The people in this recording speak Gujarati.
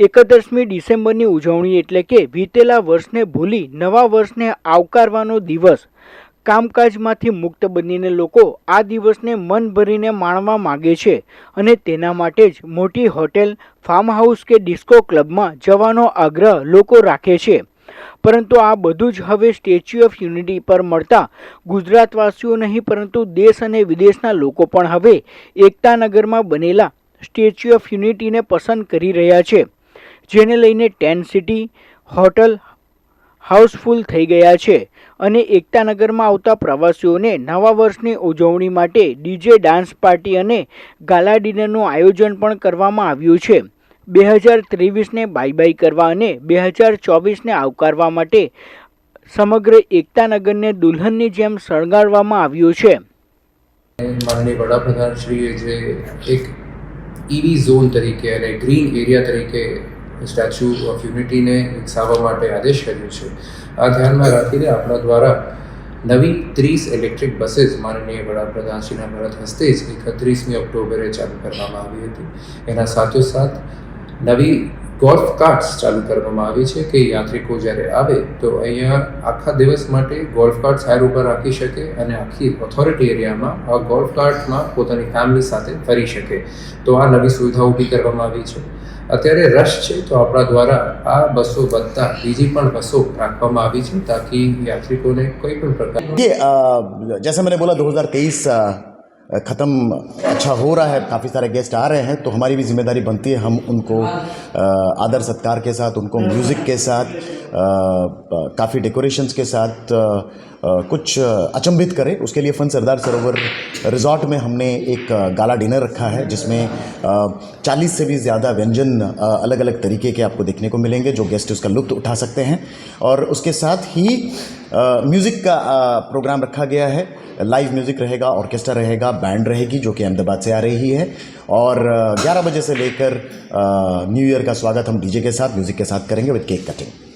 એકત્રીસમી ડિસેમ્બરની ઉજવણી એટલે કે વીતેલા વર્ષને ભૂલી નવા વર્ષને આવકારવાનો દિવસ. કામકાજમાંથી મુક્ત બનીને લોકો આ દિવસને મન ભરીને માણવા માગે છે અને તેના માટે જ મોટી હોટેલ ફાર્મ હાઉસ કે ડિસ્કો ક્લબમાં જવાનો આગ્રહ લોકો રાખે છે. પરંતુ આ બધું જ હવે સ્ટેચ્યુ ઓફ યુનિટી પર મળતા ગુજરાતવાસીઓ નહીં, પરંતુ દેશ અને વિદેશના લોકો પણ હવે એકતાનગરમાં બનેલા સ્ટેચ્યુ ઓફ યુનિટીને પસંદ કરી રહ્યા છે. જેને લઈને ટેન્ટ સિટી હોટલ હાઉસફુલ થઈ ગયા છે અને એકતાનગરમાં આવતા પ્રવાસીઓને નવા વર્ષની ઉજવણી માટે ડીજે, ડાન્સ પાર્ટી અને ગાલા ડિનરનું આયોજન પણ કરવામાં આવ્યું છે. બે હજાર ત્રેવીસને બાય બાય કરવા અને બે હજાર ચોવીસને આવકારવા માટે સમગ્ર એકતાનગરને દુલ્હનની જેમ શણગારવામાં આવ્યું છે. માનનીય વડાપ્રધાનશ્રીએ જે એક ઈવી ઝોન તરીકે અને ગ્રીન એરિયા તરીકે સ્ટેચ્યુ ઓફ યુનિટીને વિકસાવવા માટે આદેશ કર્યો છે. આ ધ્યાનમાં રાખીને આપણા દ્વારા નવી ત્રીસ ઇલેક્ટ્રિક બસીસ માનનીય વડાપ્રધાનશ્રીના ભારત હસ્તે જ એકત્રીસમી ઓક્ટોબરે ચાલુ કરવામાં આવી હતી. એના સાથોસાથ નવી ગોલ્ફ કાર્ટ્સ ચાલુ કરવામાં આવી છે કે યાત્રિકો જ્યારે આવે તો અહીંયા આખા દિવસ માટે ગોલ્ફ કાર્ટ હાયર ઉપર રાખી શકે અને આખી ઓથોરિટી એરિયામાં આ ગોલ્ફ કાર્ટમાં પોતાની ફેમિલી સાથે ફરી શકે. તો આ નવી સુવિધા ઊભી કરવામાં આવી છે. અત્યારે રશ છે તો આપણા દ્વારા આ બસો વધતા બીજી પણ બસો રાખવામાં આવી છે, તાકી યાત્રિકોને કોઈ પણ પ્રકાર જૈસે મને બોલા, દો હજાર ख़त्म अच्छा हो रहा है, काफ़ी सारे गेस्ट आ रहे हैं तो हमारी भी ज़िम्मेदारी बनती है हम उनको आदर सत्कार के साथ, उनको म्यूज़िक के साथ काफ़ी डेकोरेशंस के साथ कुछ अचंभित करें। उसके लिए फ़न सरदार सरोवर रिजॉर्ट में हमने एक गाला डिनर रखा है, जिसमें चालीस से भी ज़्यादा व्यंजन अलग अलग तरीके के आपको देखने को मिलेंगे, जो गेस्ट उसका लुत्फ उठा सकते हैं। और उसके साथ ही म्यूज़िक का प्रोग्राम रखा गया है। लाइव म्यूज़िक रहेगा ऑर्केस्ट्रा रहेगा बैंड रहेगी जो कि अहमदाबाद से आ रही है और अ, 11 बजे से लेकर अ, न्यू ईयर का स्वागत हम डीजे के साथ म्यूज़िक के साथ करेंगे विद केक कटिंग